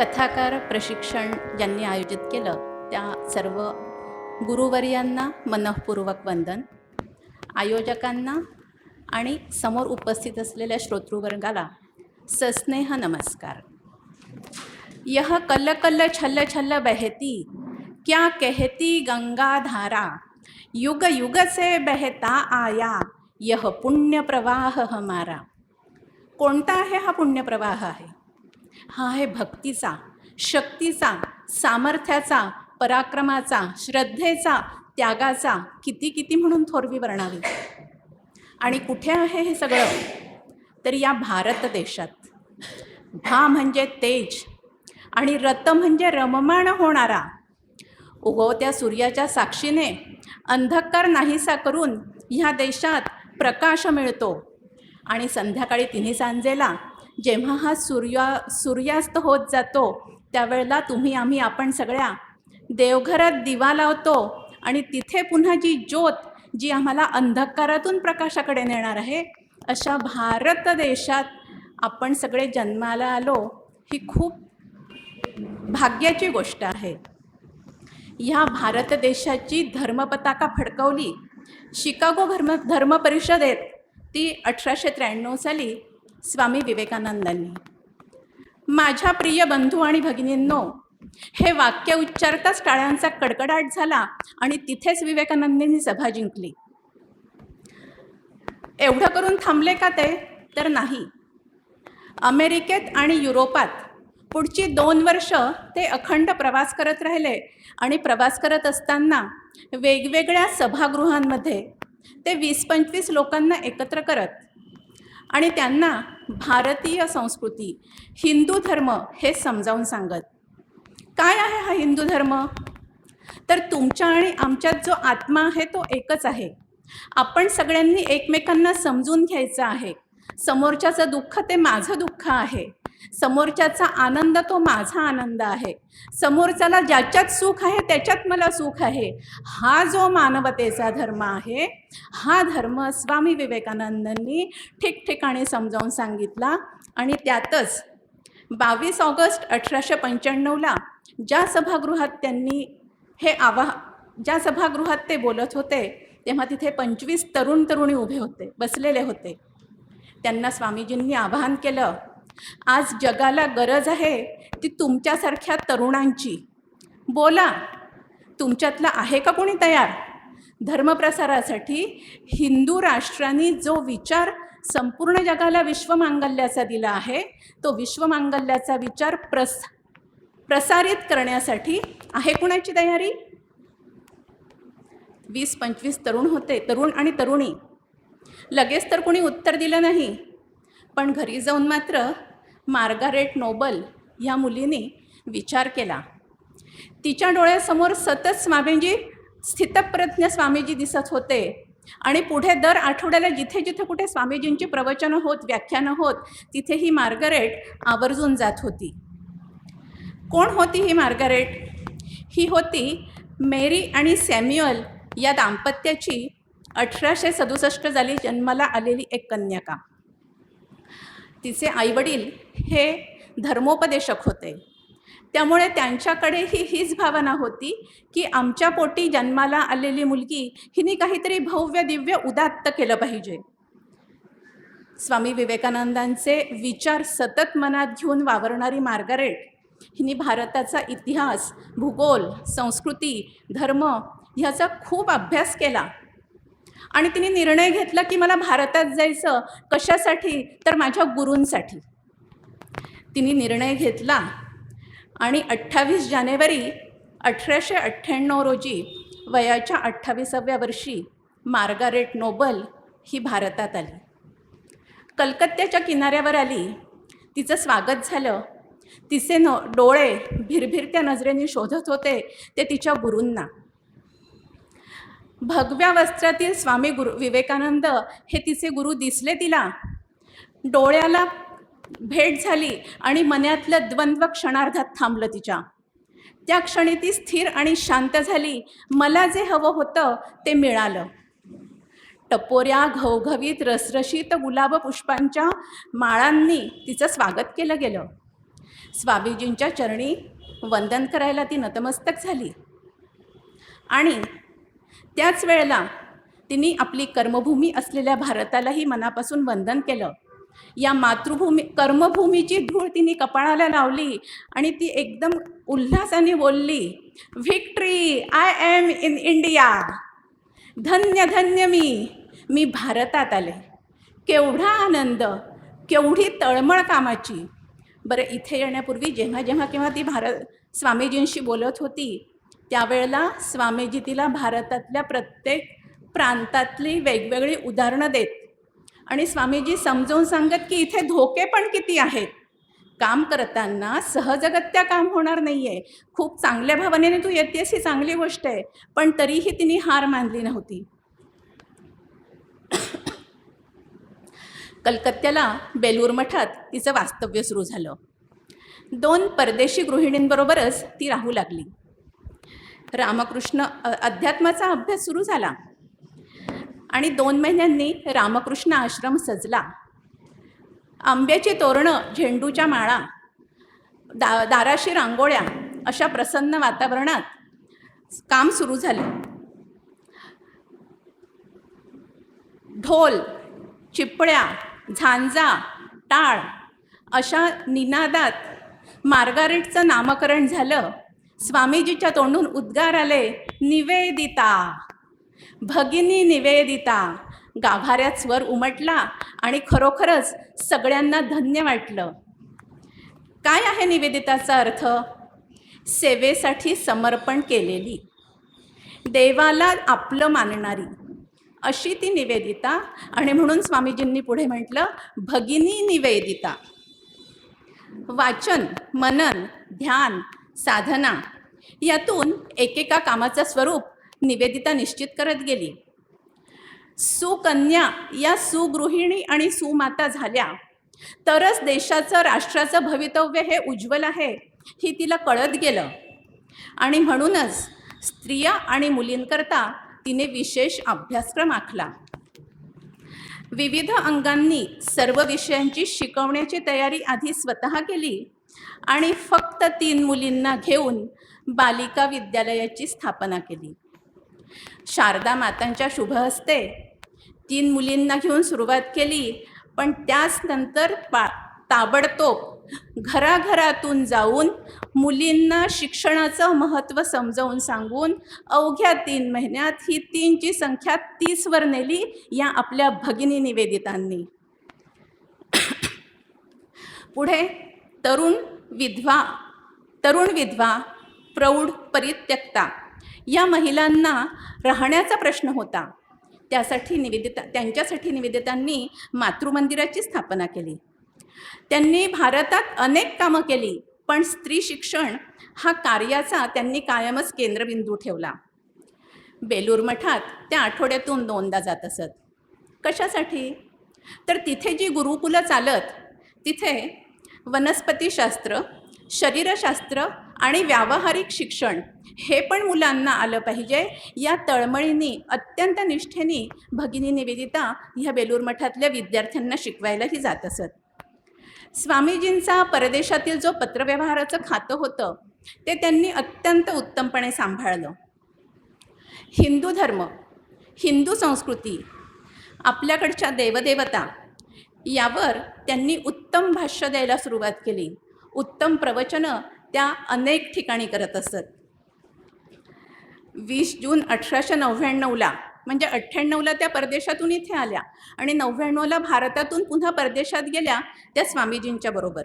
कथाकार प्रशिक्षण ज्यांनी आयोजित केलं त्या सर्व गुरुवर्यांना मनःपूर्वक वंदन आयोजकांना आणि समोर उपस्थित असलेल्या श्रोतृवर्गाला सस्नेह नमस्कार. यह कल कल छल छल बहती क्या कहती गंगा धारा युग युग से बहता आया यह पुण्य प्रवाह हमारा. कोणता आहे हा पुण्य प्रवाह आहे? हा आहे भक्तीचा शक्तीचा सामर्थ्याचा पराक्रमाचा श्रद्धेचा त्यागाचा किती किती म्हणून थोरवी वर्णावी. आणि कुठे आहे हे सगळं? तर या भारत देशात. भा म्हणजे तेज आणि रत म्हणजे रममाण होणारा. उगवत्या सूर्याच्या साक्षीने अंधकार नाहीसा करून ह्या देशात प्रकाश मिळतो. आणि संध्याकाळी तिन्ही सांजेला जेव्हा हा सूर्या सूर्यास्त होत जातो त्यावेळेला तुम्ही आम्ही आपण सगळ्या देवघरात दिवा लावतो आणि तिथे पुन्हा जी ज्योत जी आम्हाला अंधकारातून प्रकाशाकडे नेणार आहे अशा भारत देशात आपण सगळे जन्माला आलो ही खूप भाग्याची गोष्ट आहे. ह्या भारत देशाची धर्मपताका फडकवली. शिकागो धर्म धर्म परिषदेत ती अठराशे त्र्याण्णव साली स्वामी विवेकानंदांनी. माझ्या प्रिय बंधू आणि भगिनींनो हे वाक्य उच्चारताच टाळ्यांचा कडकडाट झाला आणि तिथेच विवेकानंदांनी सभा जिंकली. एवढं करून थांबले का ते? तर नाही. अमेरिकेत आणि युरोपात पुढची दोन वर्ष ते अखंड प्रवास करत राहिले आणि प्रवास करत असताना वेगवेगळ्या सभागृहांमध्ये ते वीस पंचवीस लोकांना एकत्र करत आणि त्यांना भारतीय संस्कृती हिंदू धर्म हे समजावून सांगत. काय आहे हा हिंदू धर्म? तर तुमच्या आणि आमच्यात जो आत्मा आहे तो एकच आहे. आपण सगळ्यांनी एकमेकांना समजून घ्यायचं आहे. समोरच्याचं दुःख ते माझं दुःख आहे. समोरच्याचा आनंद तो माझा आनंद आहे. समोरच्याला ज्याच्यात सुख आहे त्याच्यात मला सुख आहे. हा जो मानवतेचा धर्म आहे हा धर्म स्वामी विवेकानंदांनी ठिकठिकाणी समजावून सांगितला आणि त्यातच बावीस ऑगस्ट अठराशे पंच्याण्णवला ज्या सभागृहात त्यांनी हे आवा ज्या सभागृहात ते बोलत होते तेव्हा तिथे पंचवीस तरुण तरुणी उभे होते बसलेले होते. त्यांना स्वामीजींनी आवाहन केलं आज जगाला गरज आहे ती तुमच्यासारख्या तरुणांची. बोला तुमच्यातला आहे का कोणी तयार? धर्मप्रसारासाठी हिंदू राष्ट्रांनी जो विचार संपूर्ण जगाला विश्वमांगल्याचा दिला आहे तो विश्वमांगल्याचा विचार प्रस प्रसारित करण्यासाठी आहे कुणाची तयारी? वीस पंचवीस तरुण होते तरुण आणि तरुणी. लगेच तर कोणी उत्तर दिलं नाही. पण घरी जाऊन मात्र मार्गारेट नोबल ह्या मुलीने विचार केला. तिच्या डोळ्यासमोर सतत स्वामीजी स्थितप्रज्ञ स्वामीजी दिसत होते. आणि पुढे दर आठवड्याला जिथे जिथे कुठे स्वामीजींची प्रवचनं होत व्याख्यानं होत तिथे ही मार्गारेट आवर्जून जात होती. कोण होती ही मार्गारेट? ही होती मेरी आणि सॅम्युअल या दाम्पत्याची अठराशे सदुसष्ट साली जन्माला आलेली एक कन्याका. तिचे आईवडील हे धर्मोपदेशक होते. त्यामुळे त्यांच्याकडेही हीच भावना होती की आमच्या पोटी जन्माला आलेली मुलगी हिने काहीतरी भव्य दिव्य उदात्त केलं पाहिजे. स्वामी विवेकानंदांचे विचार सतत मनात घेऊन वावरणारी मार्गारेट हिने भारताचा इतिहास भूगोल संस्कृती धर्म ह्याचा खूप अभ्यास केला. आणि तिने निर्णय घेतला की मला भारतात जायचं कशासाठी? तर माझ्या गुरूंसाठी. तिने निर्णय घेतला आणि अठ्ठावीस जानेवारी अठराशे अठ्ठ्याण्णव रोजी वयाच्या अठ्ठावीसाव्या वर्षी मार्गारेट नोबल ही भारतात आली. कलकत्त्याच्या किनाऱ्यावर आली. तिचं स्वागत झालं. तिचे न डोळे भिरभिरत्या नजरेने शोधत होते ते तिच्या गुरूंना. भगव्या वस्त्रातील स्वामी गुरु विवेकानंद हे तिचे गुरु दिसले तिला. डोळ्याला भेट झाली आणि मनातलं द्वंद्व क्षणार्धात थांबलं तिच्या. त्या क्षणी ती स्थिर आणि शांत झाली. मला जे हवं होतं ते मिळालं. टपोऱ्या घवघवीत रसरशीत गुलाब पुष्पांच्या माळांनी तिचं स्वागत केलं गेलं. स्वामीजींच्या चरणी वंदन करायला ती नतमस्तक झाली. आणि त्याच वेळेला तिने आपली कर्मभूमी असलेल्या भारतालाही मनापासून वंदन केलं. या मातृभूमी कर्मभूमीची धूळ तिने कपाळाला लावली आणि ती एकदम उल्हासाने बोलली victory I am in India धन्य धन्य मी. मी भारतात आले. केवढा आनंद केवढी तळमळ कामाची. बरं इथे येण्यापूर्वी जेव्हा जेव्हा केव्हा ती भारत स्वामीजींशी बोलत होती त्यावेळेला स्वामीजी तिला भारतातल्या प्रत्येक प्रांतातली वेगवेगळी उदाहरणं देत. आणि स्वामीजी समजावून सांगत की इथे धोके पण किती आहेत? काम करताना सहजगत्या काम होणार नाही आहे खूप चांगल्या भावनेने तू येतेस ही चांगली गोष्ट आहे. पण तरीही तिने हार मानली नव्हती. कलकत्त्याला बेलूर मठात तिचं वास्तव्य सुरू झालं. दोन परदेशी गृहिणींबरोबरच ती राहू लागली. रामकृष्ण अध्यात्माचा अभ्यास सुरू झाला. आणि दोन महिन्यांनी रामकृष्ण आश्रम सजला. आंब्याची तोरणं झेंडूच्या माळा दा दाराशी रांगोळ्या अशा प्रसन्न वातावरणात काम सुरू झालं. ढोल चिपळ्या झांजा टाळ अशा निनादात मार्गारेटचं नामकरण झालं. स्वामीजीच्या तोंडून उद्गार आले निवेदिता. भगिनी निवेदिता. गाभाऱ्यात स्वर उमटला आणि खरोखरच सगळ्यांना धन्य वाटलं. काय आहे निवेदिताचा अर्थ? सेवेसाठी समर्पण केलेली. देवाला आपलं मानणारी. अशी ती निवेदिता आणि म्हणून स्वामीजींनी पुढे म्हटलं भगिनी निवेदिता. वाचन मनन ध्यान साधना. यातून एकेका कामाचं स्वरूप निवेदिता निश्चित करत गेली. सुकन्या या सुगृहिणी आणि सुमाता झाल्या. तरच देशाचं राष्ट्राचं भवितव्य हे उज्ज्वल आहे ही तिला कळत गेलं. आणि म्हणूनच स्त्रिया आणि मुलींकरता तिने विशेष अभ्यासक्रम आखला. विविध अंगांनी सर्व विषयांची शिकवण्याची तयारी आधी स्वतः केली आणि फक्त तीन मुलींना घेऊन बालिका विद्यालयाची स्थापना केली. शारदा मातांच्या शुभहस्ते तीन मुलींना घेऊन सुरुवात केली पण त्याच नंतर पा ताबडतोब घराघरातून जाऊन मुलींना शिक्षणाचं महत्त्व समजावून सांगून अवघ्या तीन महिन्यात ही तीनची संख्या तीसवर नेली या आपल्या भगिनी निवेदितांनी. पुढे तरुण विधवा तरुण विधवा प्रौढ परित्यक्ता या महिलांना राहण्याचा प्रश्न होता. त्यासाठी निवेदिता त्यांच्यासाठी निवेदितांनी मातृमंदिराची स्थापना केली. त्यांनी भारतात अनेक कामं केली पण स्त्री शिक्षण हा कार्याचा त्यांनी कायमच केंद्रबिंदू ठेवला. बेलूर मठात त्या आठवड्यातून दोनदा जात असत. कशासाठी? तर तिथे जी गुरुकुलं चालत तिथे वनस्पतीशास्त्र शरीरशास्त्र आणि व्यावहारिक शिक्षण हे पण मुलांना आलं पाहिजे. या तळमळीने अत्यंत निष्ठेने भगिनी निवेदिता ह्या बेलूर मठातल्या विद्यार्थ्यांना शिकवायलाही जात असत. स्वामीजींचा परदेशातील जो पत्रव्यवहाराचं खातं होतं ते त्यांनी अत्यंत उत्तमपणे सांभाळलं. हिंदू धर्म हिंदू संस्कृती आपल्याकडच्या देवदेवता यावर त्यांनी उत्तम भाष्य द्यायला सुरुवात केली. उत्तम प्रवचनं त्या अनेक ठिकाणी करत असत. वीस जून अठराशे नव्याण्णवला म्हणजे अठ्ठ्याण्णवला त्या परदेशातून इथे आल्या आणि नव्याण्णवला भारतातून पुन्हा परदेशात गेल्या त्या स्वामीजींच्या बरोबर.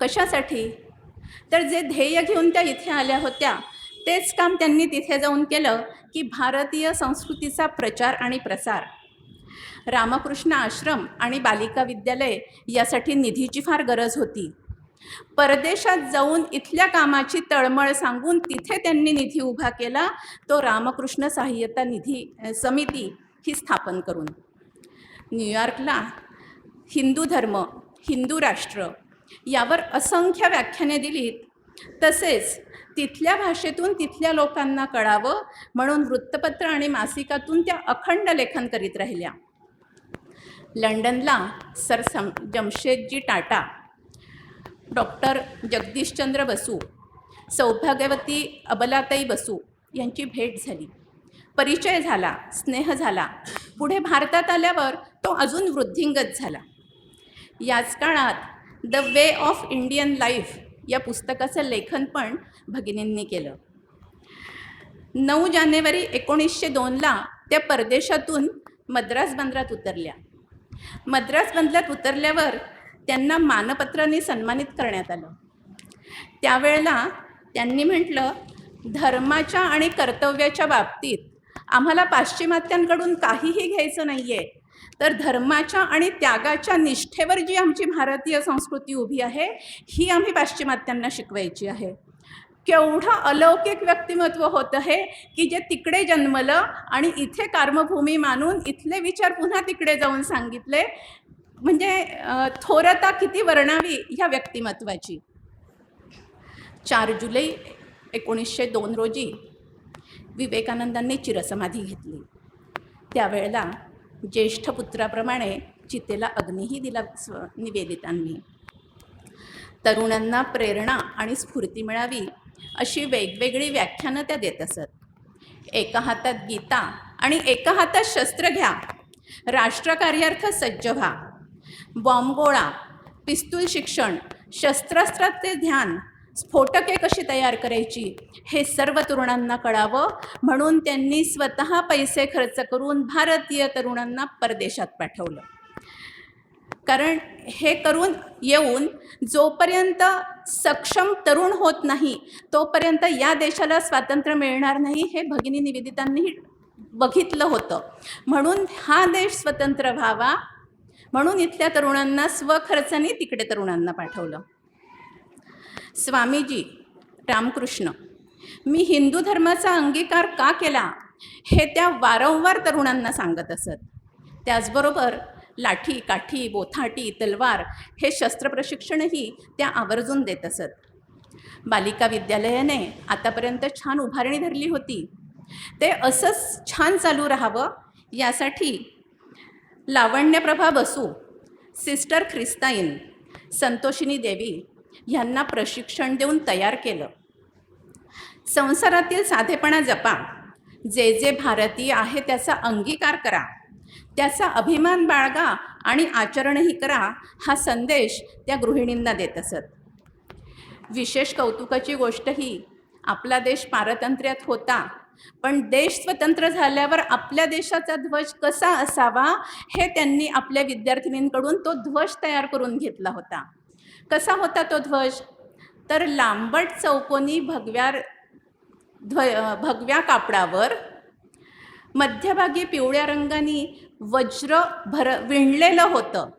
कशासाठी? तर जे ध्येय घेऊन त्या इथे आल्या होत्या तेच काम त्यांनी तिथे जाऊन केलं की भारतीय संस्कृतीचा प्रचार आणि प्रसार. रामकृष्ण आश्रम आणि बालिका विद्यालय यासाठी निधीची फार गरज होती. परदेशात जाऊन इथल्या कामाची तळमळ सांगून तिथे त्यांनी निधी उभा केला तो रामकृष्ण सहाय्यता निधी समिती ही स्थापन करून. न्यूयॉर्कला हिंदू धर्म हिंदू राष्ट्र यावर असंख्य व्याख्याने दिलीत. तसेच तिथल्या भाषेतून तिथल्या लोकांना कळावं म्हणून वृत्तपत्र आणि मासिकातून त्या अखंड लेखन करीत राहिल्या. लंडनला सर सम जमशेदजी टाटा डॉक्टर जगदीशचंद्र बसू सौभाग्यवती अबलाताई बसू यांची भेट झाली. परिचय झाला स्नेह झाला. पुढे भारतात आल्यावर तो अजून वृद्धिंगत झाला. याच काळात the way of Indian life या पुस्तकाचं लेखन पण भगिनींनी केलं. नऊ जानेवारी एकोणीसशे दोनला त्या परदेशातून मद्रास बंदरात उतरल्या. मद्रास बंदरात उतरल्यावर त्यांना मानपत्राने सन्मानित करण्यात आलं. त्यावेळेला त्यांनी म्हटलं धर्माच्या आणि कर्तव्याच्या बाबतीत आम्हाला पाश्चिमात्यांकडून काहीही घ्यायचं नाही आहे तर धर्माच्या आणि त्यागाच्या निष्ठेवर जी आमची भारतीय संस्कृती उभी आहे ही आम्ही पाश्चिमात्यांना शिकवायची आहे. केवढं अलौकिक व्यक्तिमत्व होतं हे की जे तिकडे जन्मलं आणि इथे कर्मभूमी मानून इथले विचार पुन्हा तिकडे जाऊन सांगितले? म्हणजे थोरता किती वर्णावी ह्या व्यक्तिमत्वाची? चार जुलै एकोणीसशे दोन रोजी विवेकानंदांनी चिरसमाधी घेतली. त्यावेळेला ज्येष्ठ पुत्राप्रमाणे चितेला अग्नीही दिला स्व निवेदितांनी. तरुणांना प्रेरणा आणि स्फूर्ती मिळावी अशी वेगवेगळी व्याख्यानं त्या देत असत. एका हातात गीता आणि एका हातात शस्त्र घ्या. राष्ट्रकार्यार्थ सज्ज व्हा. बॉम्बगोळा पिस्तूल शिक्षण शस्त्रास्त्राचे ध्यान स्फोटके कशी तयार करायची हे सर्व तरुणांना कळावं म्हणून त्यांनी स्वतः पैसे खर्च करून भारतीय तरुणांना परदेशात पाठवलं. कारण हे करून येऊन जोपर्यंत सक्षम तरुण होत नाही तोपर्यंत या देशाला स्वातंत्र्य मिळणार नाही हे भगिनी निवेदितांनी बघितलं होतं. म्हणून हा देश स्वतंत्र व्हावा. म्हणून इथल्या तरुणांना स्वखर्चाने तिकडे तरुणांना पाठवलं. स्वामीजी रामकृष्ण मी हिंदू धर्माचा अंगीकार का केला हे त्या वारंवार तरुणांना सांगत असत. त्याचबरोबर लाठी काठी बोथाटी तलवार हे शस्त्र प्रशिक्षणही त्या आवर्जून देत असत. बालिका विद्यालयाने आतापर्यंत छान उभारणी धरली होती. ते असंच छान चालू राहावं यासाठी लावण्यप्रभा बसू सिस्टर ख्रिस्ताईन संतोषिनी देवी यांना प्रशिक्षण देऊन तयार केलं. संसारातील साधेपणा जपा. जे जे भारतीय आहे त्याचा अंगीकार करा. त्याचा अभिमान बाळगा आणि आचरणही करा हा संदेश त्या गृहिणींना देत असत. विशेष कौतुकाची गोष्ट ही आपला देश पारतंत्र्यात होता. पण देश स्वतंत्र झाल्यावर आपल्या देशाचा ध्वज कसा असावा हे त्यांनी आपल्या विद्यार्थिनींकडून तो ध्वज तयार करून घेतला होता. कसा होता तो ध्वज? तर लांबट चौकोनी भगव्या ध्व भगव्या कापडावर मध्यभागी पिवळ्या रंगाने वज्र भर विणलेलं होतं.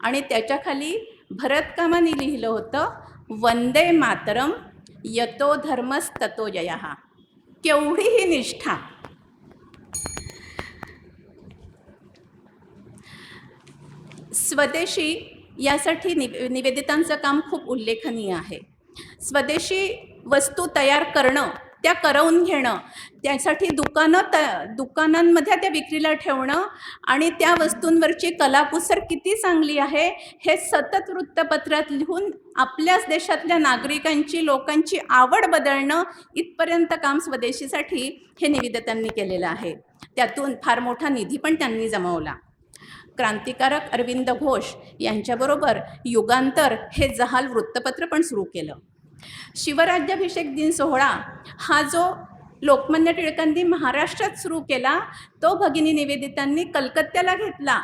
आणि त्याच्याखाली भरतकामाने लिहिलं होतं वंदे मातरम यतो धर्मस्ततो जया. केवढी ही निष्ठा. स्वदेशी यासाठी निवे निवेदितांचं काम खूप उल्लेखनीय आहे. स्वदेशी वस्तू तयार करणं त्या करवून घेणं त्यासाठी दुकानं त दुकानांमध्ये त्या विक्रीला ठेवणं आणि त्या वस्तूंवरची कलाकुसर किती चांगली आहे हे सतत वृत्तपत्रात लिहून आपल्याच देशातल्या नागरिकांची लोकांची आवड बदलणं इथपर्यंत काम स्वदेशीसाठी हे निवेदितांनी केलेलं आहे. त्यातून फार मोठा निधी पण त्यांनी जमवला. क्रांतिकारक अरविंद घोष यांच्याबरोबर युगांतर हे जहाल वृत्तपत्र पण सुरू केलं. शिवराज्याभिषेक दिन सोहळा हा जो लोकमान्य टिळकांनी महाराष्ट्रात सुरू केला तो भगिनी निवेदितांनी कलकत्त्याला घेतला.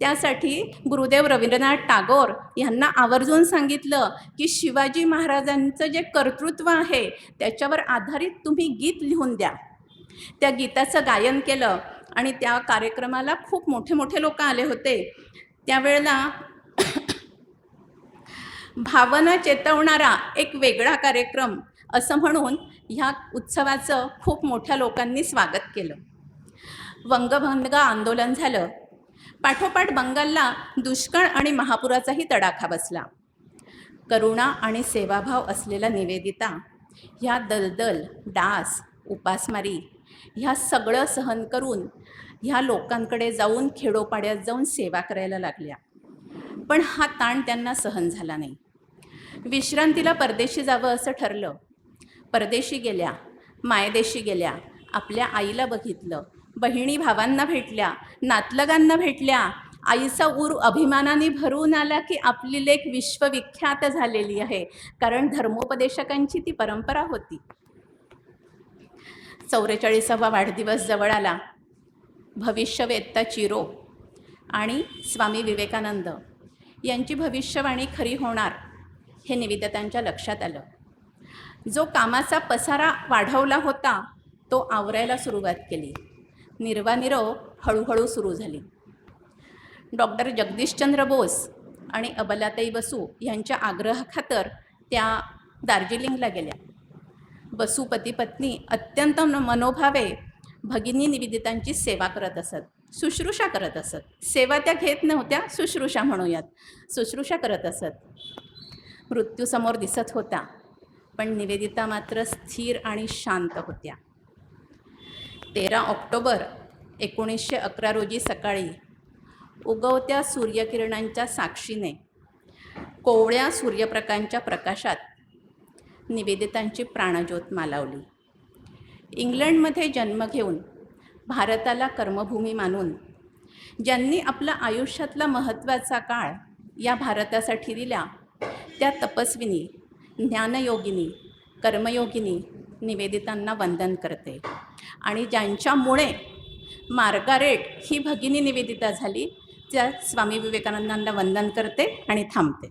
त्यासाठी गुरुदेव रवींद्रनाथ टागोर यांना आवर्जून सांगितलं की शिवाजी महाराजांचं जे कर्तृत्व आहे त्याच्यावर आधारित तुम्ही गीत लिहून द्या. त्या गीताचं गायन केलं आणि त्या कार्यक्रमाला खूप मोठे मोठे लोक आले होते. त्यावेळेला भावना चेतवणारा एक वेगळा कार्यक्रम असं म्हणून ह्या उत्सवाचं खूप मोठ्या लोकांनी स्वागत केलं. वंगभंग आंदोलन झालं. पाठोपाठ बंगालला दुष्काळ आणि महापुराचाही तडाखा बसला. करुणा आणि सेवाभाव असलेला निवेदिता ह्या दलदल डास उपासमारी ह्या सगळं सहन करून ह्या लोकांकडे जाऊन खेडोपाड्यात जाऊन सेवा करायला लागल्या. पण हा ताण त्यांना सहन झाला नाही. विश्रांतीला परदेशी जावं असं ठरलं. परदेशी गेल्या मायदेशी गेल्या आपल्या आईला बघितलं बहिणी भावांना भेटल्या नातलगांना भेटल्या आईचा ऊर अभिमानाने भरून आला की आपली लेख विश्वविख्यात झालेली आहे कारण धर्मोपदेशकांची ती परंपरा होती. चौवेचाळीसावा वाढदिवस जवळ आला. भविष्यवेत्ता चिरो आणि स्वामी विवेकानंद यांची भविष्यवाणी खरी होणार हे निवेदितांच्या लक्षात आलं. जो कामाचा पसारा वाढवला होता तो आवरायला सुरुवात केली. निर्वानिरव हळूहळू सुरू झाली. डॉक्टर जगदीशचंद्र बोस आणि अबलाताई बसू यांच्या आग्रहाखातर त्या दार्जिलिंगला गेल्या. बसू पती पत्नी अत्यंत मनोभावे भगिनी निवेदितांची सेवा करत असत शुश्रूषा करत असत. सेवा त्या घेत नव्हत्या शुश्रूषा म्हणूयात. शुश्रूषा करत असत. मृत्यूसमोर दिसत होता. पण निवेदिता मात्र स्थिर आणि शांत होत्या. तेरा ऑक्टोबर एकोणीसशे अकरा रोजी सकाळी उगवत्या सूर्यकिरणांच्या साक्षीने कोवळ्या सूर्यप्रकांच्या प्रकाशात निवेदितांची प्राणज्योत मालावली इंग्लंडमध्ये जन्म घेऊन भारताला कर्मभूमी मानून ज्यांनी आपला आयुष्यातला महत्त्वाचा काळ या भारतासाठी दिला त्या तपस्विनी ज्ञानयोगिनी कर्मयोगिनी निवेदितांना वंदन करते. आणि ज्यांच्यामुळे मार्गारेट ही भगिनी निवेदिता झाली त्या स्वामी विवेकानंदांना वंदन करते आणि थांबते.